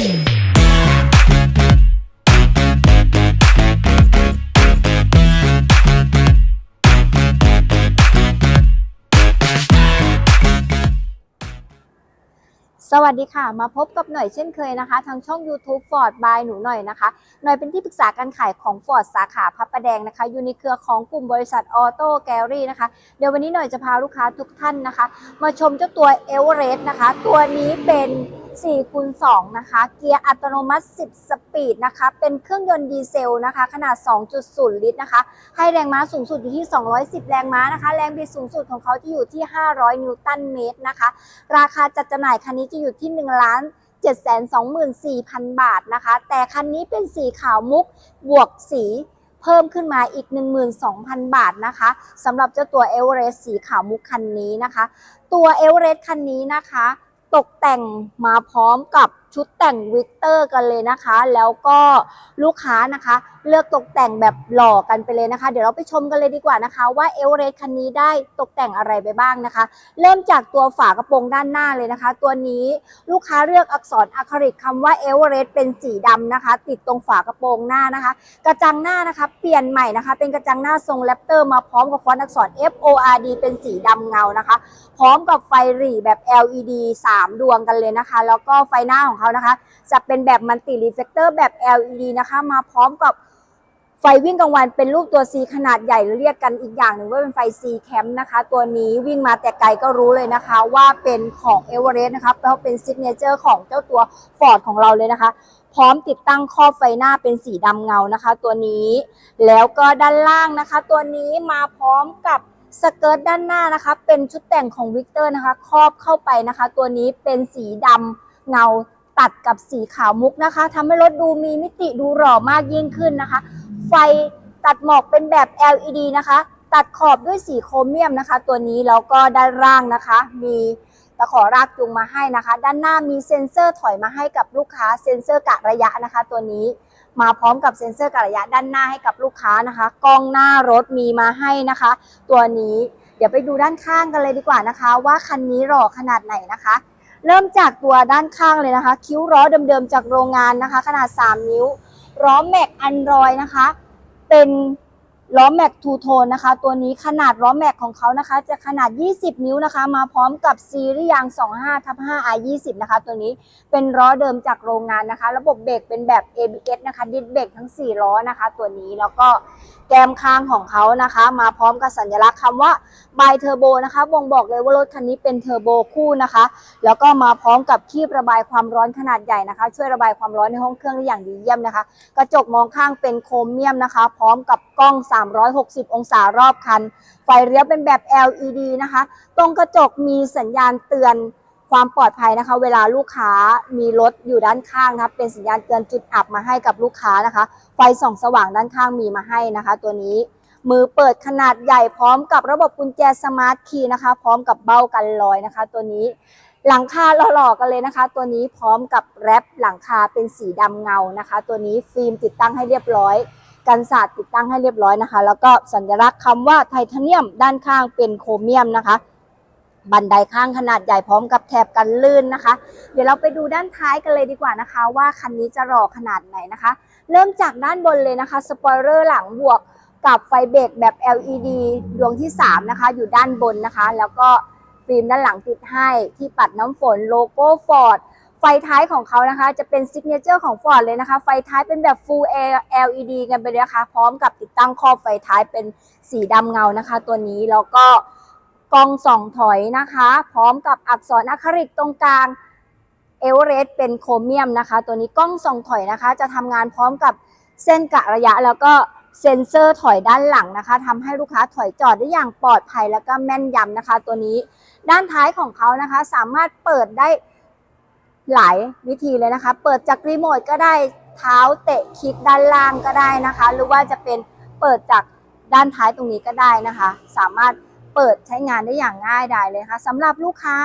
สวัสดีค่ะ มาพบกับหน่อยเช่นเคยนะคะ ทางช่อง YouTube Ford by หนูหน่อยนะคะ หน่อยเป็นที่ปรึกษาการขายของ Ford สาขาพระประแดงนะคะ อยู่ในเครือของกลุ่มบริษัทออโต้แกลลี่นะคะ เดี๋ยววันนี้หน่อยจะพาลูกค้าทุกท่านนะคะ มาชมเจ้าตัวเอเวอเรสต์นะคะ ตัวนี้เป็น 4คูณ2นะคะ เกียร์อัตโนมัติ 10 สปีดนะคะ เป็นเครื่องยนต์ดีเซลนะคะ ขนาด 2.0 ลิตรนะคะ ให้แรงม้าสูงสุดอยู่ที่ 210 แรงม้านะคะ แรงบิดสูงสุดของเขาที่อยู่ที่ 500 นิวตันเมตรนะคะ ราคาจัดจำหน่ายคันนี้จะอยู่ที่1ล้าน724,000 บาทนะคะ แต่คันนี้เป็นสีขาวมุกบวกสีเพิ่มขึ้นมาอีก 12,000 บาทนะคะสำหรับเจ้าตัวเอเวอเรสต์สีขาวมุกคันนี้นะคะ ตัวเอเวอเรสต์คันนี้นะคะ ตกแต่งมาพร้อมกับ ชุดแต่งวิกเตอร์กันเลยนะคะ แล้วก็ลูกค้านะคะ เลือกตกแต่งแบบหล่อกันไปเลยนะคะ เดี๋ยวเราไปชมกันเลยดีกว่านะคะ ว่าเอเวอเรสต์คันนี้ได้ตกแต่งอะไรไปบ้างนะคะ เริ่มจากตัวฝากระโปรงด้านหน้าเลยนะคะ ตัวนี้ลูกค้าเลือกอักษรอะคริลิกคำว่าเอเวอเรสต์เป็นสีดำนะคะ ติดตรงฝากระโปรงหน้านะคะ กระจังหน้านะคะ เปลี่ยนใหม่นะคะ เป็นกระจังหน้าทรงแรปเตอร์มาพร้อมกับฟอนต์อักษร F O R D เป็นสีดำเงานะคะ พร้อมกับไฟหรี่แบบ LED 3 ดวงกันเลยนะคะ แล้วก็ไฟหน้าของเขานะคะ จะเป็นแบบมัลติรีเฟกเตอร์แบบ LED นะคะ มาพร้อมกับไฟวิ่งกลางวันเป็นรูปตัว C ขนาดใหญ่เรียกกันอีกอย่างหนึ่งว่าเป็นไฟ C Cam นะคะ ตัวนี้วิ่งมาแต่ไกลก็รู้เลยนะคะ ว่าเป็นของ e v e r e s t นะคะเพราะเป็นซิกเนเจอร์ของเจ้าตัว Ford ของเราเลยนะคะ พร้อมติดตั้งครอบไฟหน้าเป็นสีดำเงานะคะ ตัวนี้แล้วก็ด้านล่างนะคะ ตัวนี้มาพร้อมกับสเกิร์ตด้านหน้านะคะ เป็นชุดแต่งของวิกเตอร์นะคะ ครอบเข้าไปนะคะ ตัวนี้เป็นสีดำเงา ตัดกับสีขาวมุกนะคะทำให้รถดูมีมิติดูหล่อมากยิ่งขึ้นนะคะ ไฟตัดหมอกเป็นแบบ LED นะคะ ตัดขอบด้วยสีโครเมียมนะคะ ตัวนี้แล้วก็ด้านล่างนะคะ มีตะขอรากจูงมาให้นะคะ ด้านหน้ามีเซ็นเซอร์ถอยมาให้กับลูกค้า เซ็นเซอร์กะระยะนะคะ ตัวนี้มาพร้อมกับเซ็นเซอร์กะระยะด้านหน้าให้กับลูกค้านะคะ กล้องหน้ารถมีมาให้นะคะ ตัวนี้เดี๋ยวไปดูด้านข้างกันเลยดีกว่านะคะ ว่าคันนี้หล่อขนาดไหนนะคะ เริ่มจากตัวด้านข้างเลยนะคะ คิ้วล้อเดิมๆจากโรงงานนะคะ ขนาด 3 นิ้วล้อแม็กอันรอยนะคะ เป็น ล้อแม็กทูโทนนะคะ ตัวนี้ขนาดล้อแม็กของเขานะคะ จะขนาด 20 นิ้วนะคะ มาพร้อมกับซีรีส์ยาง 25ทับ5 i 20 นะคะ ตัวนี้เป็นล้อเดิมจากโรงงานนะคะ ระบบเบรกเป็นแบบ ABS นะคะดิสเบรกทั้ง 4 ล้อนะคะ ตัวนี้แล้วก็แกมคางของเขานะคะ มาพร้อมกับสัญลักษณ์คำว่า b เทอร์โบนะคะบ่งบอกเลยว่ารถคันนี้เป็นเทอร์โบคู่นะคะ แล้วก็มาพร้อมกับคีบระบายความร้อนขนาดใหญ่นะคะ ช่วยระบายความร้อนในห้องเครื่องได้อย่างดีเยี่ยมนะคะ กระจกมองข้างเป็นโครเมียมนะคะ พร้อมกับกล้อง360 องศารอบคัน ไฟเลี้ยวเป็นแบบ LED นะคะ ตรงกระจกมีสัญญาณเตือนความปลอดภัยนะคะ เวลาลูกค้ามีรถอยู่ด้านข้างนะคะเป็นสัญญาณเตือนจุดอับมาให้กับลูกค้านะคะ ไฟส่องสว่างด้านข้างมีมาให้นะคะ ตัวนี้มือเปิดขนาดใหญ่พร้อมกับระบบกุญแจสมาร์ทคีย์นะคะ พร้อมกับเบ้ากันลอยนะคะ ตัวนี้หลังคาหล่อๆกันเลยนะคะ ตัวนี้พร้อมกับแรปหลังคาเป็นสีดำเงานะคะ ตัวนี้ฟิล์มติดตั้งให้เรียบร้อย กันศาสตร์ติดตั้งให้เรียบร้อยนะคะ แล้วก็สัญลักษณ์คำว่าไทเทเนียมด้านข้างเป็นโครเมียมนะคะ บันไดข้างขนาดใหญ่พร้อมกับแถบกันลื่นนะคะ เดี๋ยวเราไปดูด้านท้ายกันเลยดีกว่านะคะ ว่าคันนี้จะหล่อขนาดไหนนะคะ เริ่มจากด้านบนเลยนะคะสปอยเลอร์หลังบวกกับไฟเบรกแบบ LED ดวงที่ 3 นะคะ อยู่ด้านบนนะคะ แล้วก็ฟิล์มด้านหลังติดให้ที่ปัดน้ำฝนโลโก้ฟอร์ด ไฟท้ายของเขานะคะ จะเป็นซิกเนเจอร์ของ Ford เลยนะคะ ไฟท้ายเป็นแบบ Full LED กันไปเลยนะคะ พร้อมกับติดตั้งครอบไฟท้ายเป็นสีดำเงานะคะ ตัวนี้แล้วก็กล้องส่องถอยนะคะ พร้อมกับอักษรอะคริลิกตรงกลางเอเวอเรสต์เป็นโครเมียมนะคะ ตัวนี้กล้องส่องถอยนะคะ จะทำงานพร้อมกับเส้นกะระยะแล้วก็เซ็นเซอร์ถอยด้านหลังนะคะทำให้ลูกค้าถอยจอดได้อย่างปลอดภัยแล้วก็แม่นยำนะคะ ตัวนี้ ด้านท้ายของเขานะคะ สามารถเปิดได้ หลายวิธีเลยนะคะ เปิดจากรีโมทก็ได้เท้าเตะคลิกด้านล่างก็ได้นะคะ หรือว่าจะเป็นเปิดจากด้านท้ายตรงนี้ก็ได้นะคะ สามารถเปิดใช้งานได้อย่างง่ายดายเลยค่ะสำหรับลูกค้า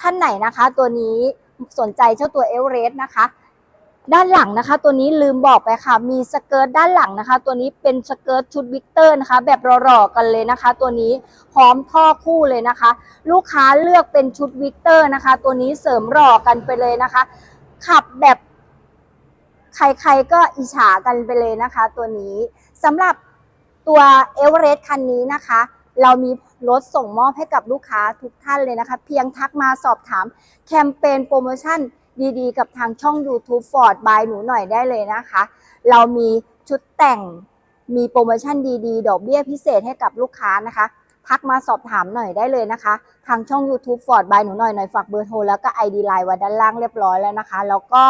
ท่านไหนนะคะ ตัวนี้สนใจเจ้าตัวเอเวอเรสต์นะคะ ด้านหลังนะคะ ตัวนี้ลืมบอกไปค่ะ มีสเกิร์ตด้านหลังนะคะ ตัวนี้เป็นสเกิร์ตชุดวิกเตอร์นะคะ แบบรอๆกันเลยนะคะ ตัวนี้พร้อมท่อคู่เลยนะคะ ลูกค้าเลือกเป็นชุดวิกเตอร์นะคะ ตัวนี้เสริมหล่อกันไปเลยนะคะ ขับแบบใครๆก็อิจฉากันไปเลยนะคะ ตัวนี้สำหรับตัวเอเวอเรสต์คันนี้นะคะ เรามีรถส่งมอบให้กับลูกค้าทุกท่านเลยนะคะ เพียงทักมาสอบถามแคมเปญโปรโมชั่น ดีๆ กับทางช่อง YouTube Ford by หนูหน่อยได้เลยนะคะ เรามีชุดแต่งมีโปรโมชั่นดีๆ ดอกเบี้ยพิเศษให้กับลูกค้านะคะ ทักมาสอบถามหน่อยได้เลยนะคะ ทางช่อง YouTube Ford by หนูหน่อยหน่อยฝากเบอร์โทรแล้วก็ ID Line ไว้ด้านล่างเรียบร้อยแล้วนะคะ แล้วก็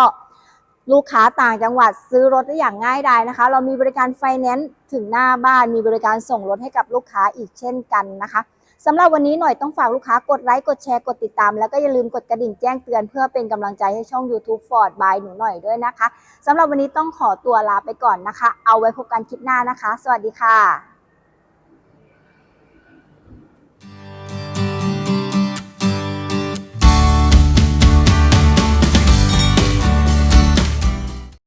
ลูกค้าต่างจังหวัดซื้อรถได้อย่างง่ายดายนะคะ เรามีบริการไฟแนนซ์ถึงหน้าบ้านมีบริการส่งรถให้กับลูกค้าอีกเช่นกันนะคะ สำหรับวันนี้หน่อยต้องฝากลูกค้ากดไลค์กดแชร์กดติดตาม แล้วก็อย่าลืมกดกระดิ่งแจ้งเตือนเพื่อเป็นกำลังใจให้ช่อง YouTube Ford by หนูหน่อยด้วยนะคะสำหรับวันนี้ต้องขอตัวลาไปก่อนนะคะ เอาไว้พบกันคลิปหน้านะคะ สวัสดีค่ะ